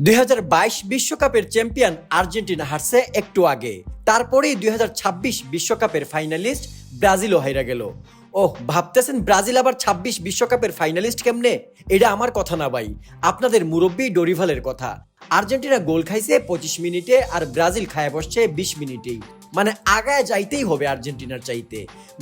দুই বিশ্বকাপের champion Argentina হারছে একটু আগে। তারপরেই দুই বিশ্বকাপের ফাইনালিস্ট ব্রাজিলও হাইরা গেল। ওহ, ভাবতেছেন ব্রাজিল আবার ২৬ বিশ্বকাপের ফাইনালিস্ট কেমনে? এটা আমার কথা না ভাই, আপনাদের মুরব্বী ডোরিভালের কথা। আর্জেন্টিনা গোল খাইছে পঁচিশ মিনিটে আর ব্রাজিল খায় বসছে বিশ মিনিটেই। মানে আগায় যাইতেই হবে আর্জেন্টিনার চাইতে।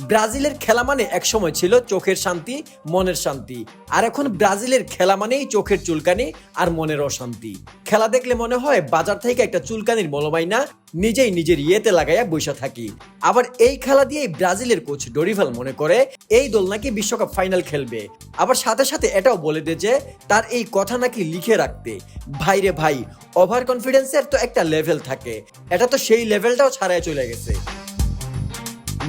ব্রাজিলের খেলা মানে একসময় ছিল চোখের শান্তি, মনের শান্তি। আর এখন ব্রাজিলের খেলা মানেই চোখের চুলকানি আর মনের অশান্তি। খেলা দেখলে মনে হয় বাজার থেকে একটা চুলকানির মলমাই না নিজেই নিজের ইয়েতে লাগাইয়া বৈশা থাকি। আবার এই খেলা দিয়েই ব্রাজিলের কোচ ডরিভাল মনে করে, এই দল নাকি বিশ্বকাপ ফাইনাল খেলবে। আবার সাথে সাথে এটাও বলে দে যে, তার এই কথা নাকি লিখে রাখতে। ভাইরে ভাই, ওভার কনফিডেন্সের তো একটা লেভেল থাকে। এটা তো সেই লেভেলটাও ছাড়াই চলে গেছে।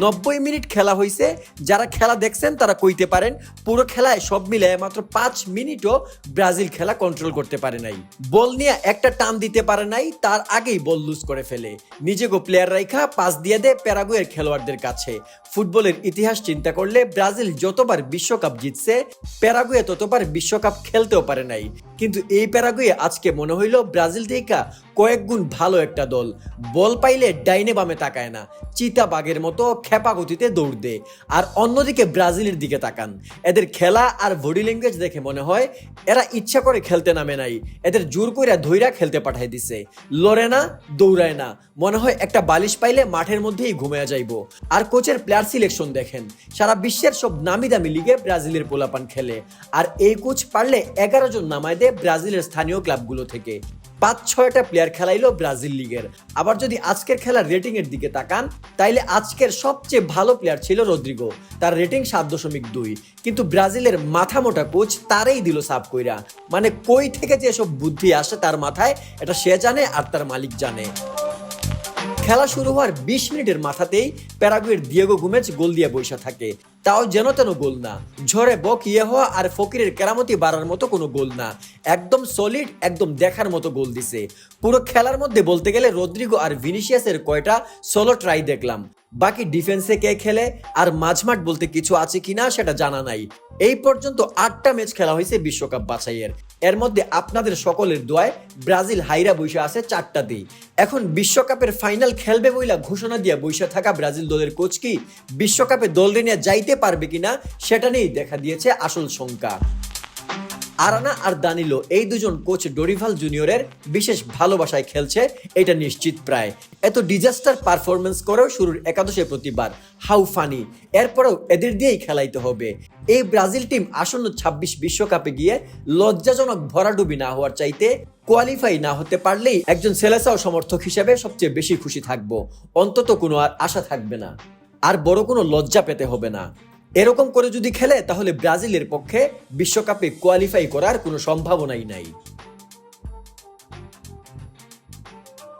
নব্বই মিনিট খেলা হয়েছে যারা খেলা দেখছেন তারা কইতে পারেন, পুরো খেলায় সব মিলে মাত্র পাঁচ মিনিটও ব্রাজিল খেলা কন্ট্রোল করতে পারে নাই। বল নিয়ে একটা টান দিতে পারে নাই, তার আগেই বল লুজ করে ফেলে। নিজেকে প্লেয়ার রাইখা পাস দিয়ে দেয় প্যারাগুয়ের খেলোয়াড়দের কাছে। ফুটবলের ইতিহাস চিন্তা করলে ব্রাজিল যতবার বিশ্বকাপ জিতছে, প্যারাগুয়ে ততবার বিশ্বকাপ খেলতেও পারে নাই। কিন্তু এই প্যারাগুয়ে আজকে মনে হইল ব্রাজিল থেকে কয়েক গুণ ভালো একটা দল। বল পাইলে ডাইনে বামে তাকায় না। চিতা বাঘের মতো খেপা গতিতে দৌড় দেয় আর অন্যদিকে ব্রাজিলের দিকে তাকান। এদের খেলা আর বডি ল্যাঙ্গুয়েজ দেখে মনে হয় এরা ইচ্ছা করে খেলতে নামে নাই। এদের জোর কইরা ধইরা খেলতে পাঠাই দিছে। লড়ে না, দৌড়ায় না। মনে হয় একটা বালিশ পাইলে মাঠের মধ্যেই ঘুমিয়ে যাইব। আর কোচের প্লেয়ার সিলেকশন দেখেন। সারা বিশ্বের সব নামি দামি লিগে ব্রাজিলের পোলাপান খেলে। আর এই কোচ পারলে এগারো জন নামায় দেয় ব্রাজিলের স্থানীয় ক্লাবগুলো থেকে। পাঁচ, ছয়টা প্লেয়ার খেলাইলো ব্রাজিল লিগের। আবার যদি আজকের খেলার রেটিং এর দিকে তাকান, তাইলে আজকের সবচেয়ে ভালো প্লেয়ার ছিল রদ্রিগো। তার রেটিং সাত দশমিক দুই। কিন্তু ব্রাজিলের মাথা মোটা কোচ তারই দিল সাফ কইরা। মানে কই থেকে যে এসব বুদ্ধি আসে তার মাথায়, এটা সে জানে আর তার মালিক জানে। খেলা শুরু হওয়ার বিশ মিনিটের মাথাতেই প্যারাগুয়ের দিয়েগো গুমেজ গোল দিয়ে বসে থাকে। তাও যেন তেন গোল না। ঝড়ে বক ইয়ে হওয়া আর ফকিরের কেরামতি বাড়ার মতো কোনো গোল না। একদম সলিড একদম দেখার মতো গোল দিছে। পুরো খেলার মধ্যে বলতে গেলে রদ্রিগো আর ভিনিসিয়াসের কয়টা সোলো ট্রাই দেখলাম। বাকি ডিফেন্সে কে খেলে? আর মাঝমাঠ বলতে কিছু আছে কিনা সেটা জানা নাই। এই পর্যন্ত আটটা ম্যাচ খেলা হয়েছে বিশ্বকাপ বাছাইয়ের। এর মধ্যে আপনাদের সকলের দোয়ায় ব্রাজিল হাইরা বৈশা আছে চারটাতেই এখন বিশ্বকাপের ফাইনাল খেলবে বইলা ঘোষণা দিয়া বৈশা থাকা ব্রাজিল দলের কোচ কি? বিশ্বকাপে দল নিয়ে যাইতে পারবে কিনা? সেটা নিয়েই দেখা দিয়েছে আসল শঙ্কা। আরানা আর দানিলো এই দুজন কোচ ডরিভাল জুনিয়রের বিশেষ ভালোবাসায় খেলছে, এটা নিশ্চিত প্রায়। এত ডিজাস্টার পারফরমেন্স করেও শুরুর একাদশে প্রতিবার। How funny. এরপরেও এদের দিয়েই খেলাইতে হবে। এই ব্রাজিল টিম আসন্ন ২৬ বিশ্বকাপে গিয়ে লজ্জাজনক ভরাডুবি না হওয়ার চাইতে কোয়ালিফাই না হতে পারলেই একজন সেলেসাও সমর্থক হিসেবে সবচেয়ে বেশি খুশি থাকব। অন্তত কোনো আর আশা থাকবে না। আর বড় কোনো লজ্জা পেতে হবে না। এরকম করে যদি খেলে তাহলে ব্রাজিলের পক্ষে বিশ্বকাপে কোয়ালিফাই করার কোনো সম্ভাবনাই নাই।